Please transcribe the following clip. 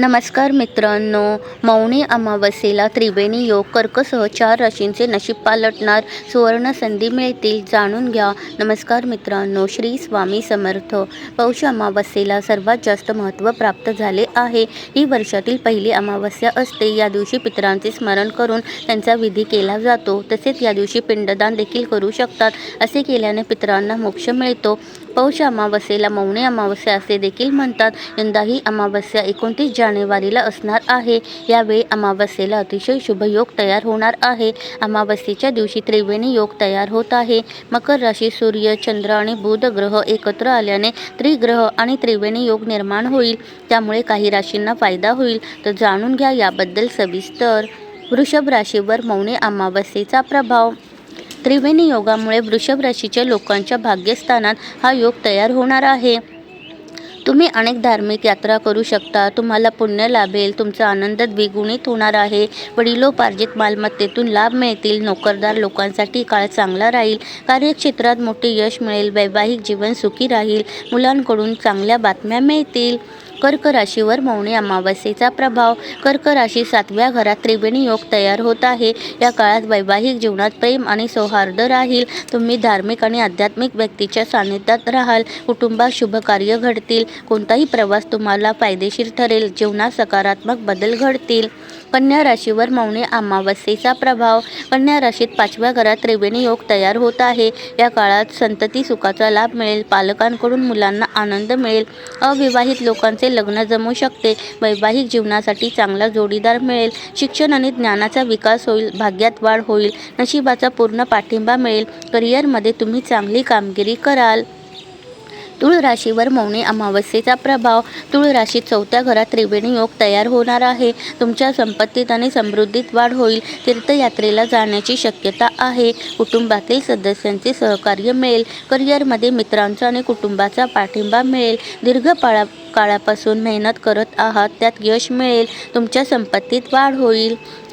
नमस्कार मित्रांनो मौनी अमावस्येला त्रिवेणी योग कर्कसह चार राशींचे नशीब पालटणार सुवर्ण संधी मिळतील जाणून घ्या. नमस्कार मित्रांनो श्री स्वामी समर्थ. पौष अमावस्येला सर्वात जास्त महत्त्व प्राप्त झाले आहे. ही वर्षातील पहिली अमावस्या असते. या दिवशी पितरांचे स्मरण करून त्यांचा विधी केला जातो. तसेच या दिवशी पिंडदान देखील करू शकतात. असे केल्याने पितरांना मोक्ष मिळतो. पौष अमावस्येला मौनी अमावस्या असे देखील म्हणतात. यंदा ही अमावस्या एकोणतीस जानेवारीला असणार आहे. यावेळी अमावस्येला अतिशय शुभ योग तयार होणार आहे. अमावस्येच्या दिवशी त्रिवेणी योग तयार होत आहे. मकर राशी सूर्य चंद्र आणि बुध ग्रह एकत्र आल्याने त्रिग्रह आणि त्रिवेणी योग निर्माण होईल. त्यामुळे काही राशींना फायदा होईल. तर जाणून घ्या याबद्दल सविस्तर. वृषभ राशीवर मौनी अमावस्येचा प्रभाव. त्रिवेणी योगामुळे वृषभ राशीच्या लोकांच्या भाग्यस्थानात हा योग तयार होणार आहे. तुम्ही अनेक धार्मिक यात्रा करू शकता. तुम्हाला पुण्य लाभेल. तुमचा आनंद द्विगुणित होणार आहे. वडिलोपार्जित मालमत्तेतून लाभ मिळतील. नोकरदार लोकांसाठी काळ चांगला राहील. कार्यक्षेत्रात मोठे यश मिळेल. वैवाहिक जीवन सुखी राहील. मुलांकडून चांगल्या बातम्या मिळतील. कर्क राशीवर मौनी अमावस्येचा प्रभाव. कर्क राशी सातव्या घरात त्रिवेणी योग तयार होत आहे. या काळात वैवाहिक जीवनात प्रेम आणि सौहार्द राहील. तुम्ही धार्मिक आणि आध्यात्मिक व्यक्तीच्या सानिध्यात राहाल. कुटुंबात शुभ कार्य घडतील. कोणताही प्रवास तुम्हाला फायदेशीर ठरेल. जीवनात सकारात्मक बदल घडतील. कन्या राशीवर मौनी अमावस्येचा प्रभाव. कन्या राशीत पाचव्या घरात त्रिवेणी योग तयार होत आहे. या काळात संतती सुखाचा लाभ मिळेल पालकांकडून मुलांना आनंद मिळेल. अविवाहित लोकांचे लग्न जमू शकते. वैवाहिक जीवनासाठी चांगला जोडीदार मिळेल. शिक्षण आणि ज्ञानाचा विकास होईल भाग्यात वाढ होईल नशिबाचा पूर्ण पाठिंबा मिळेल. करिअरमध्ये तुम्ही चांगली कामगिरी कराल. तुळ राशीवर मौनी अमावस्येचा प्रभाव. तुळ राशीत चौथ्या घरात त्रिवेणी योग तयार होणार आहे. तुमच्या संपत्तीत आणि समृद्धीत वाढ होईल. तीर्थयात्रेला जाण्याची शक्यता आहे. कुटुंबातील सदस्यांचे सहकार्य मिळेल. करिअरमध्ये मित्रांचा आणि कुटुंबाचा पाठिंबा मिळेल. दीर्घपाळा काळापासून मेहनत करत आहात. त्यात यश मिळेल. तुमच्या संपत्तीत वाढ होईल.